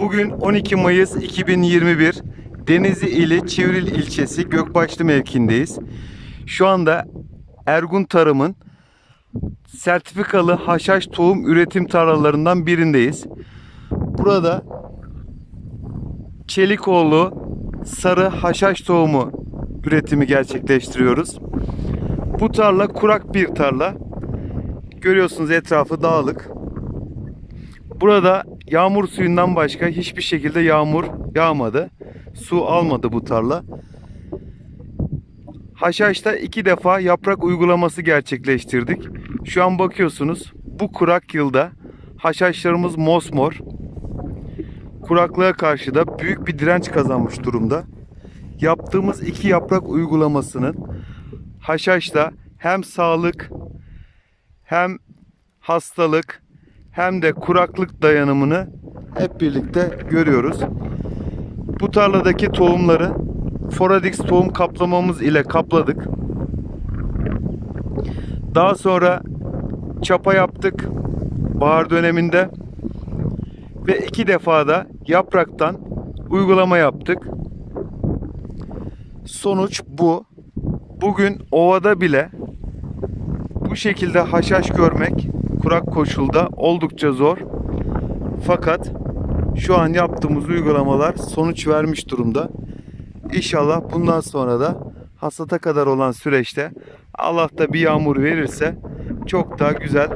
Bugün 12 Mayıs 2021 Denizli ili Çivril ilçesi Gökbaşlı mevkindeyiz. Şu anda Ergun Tarım'ın sertifikalı haşhaş tohum üretim tarlalarından birindeyiz. Burada Çelikoğlu sarı haşhaş tohumu üretimi gerçekleştiriyoruz. Bu tarla kurak bir tarla. Görüyorsunuz etrafı dağlık. Burada yağmur suyundan başka hiçbir şekilde yağmur yağmadı. Su almadı bu tarla. Haşhaş'ta iki defa yaprak uygulaması gerçekleştirdik. Şu an bakıyorsunuz bu kurak yılda haşhaşlarımız mosmor. Kuraklığa karşı da büyük bir direnç kazanmış durumda. Yaptığımız iki yaprak uygulamasının haşhaşta hem sağlık hem hastalık hem de kuraklık dayanımını hep birlikte görüyoruz. Bu tarladaki tohumları Foradix tohum kaplamamız ile kapladık. Daha sonra çapa yaptık bahar döneminde ve iki defa da yapraktan uygulama yaptık. Sonuç bu. Bugün ovada bile bu şekilde haşhaş görmek kurak koşulda oldukça zor. Fakat şu an yaptığımız uygulamalar sonuç vermiş durumda. İnşallah bundan sonra da hasata kadar olan süreçte Allah da bir yağmur verirse çok daha güzel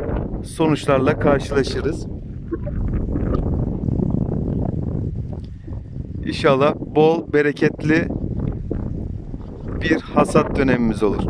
sonuçlarla karşılaşırız. İnşallah bol bereketli bir hasat dönemimiz olur.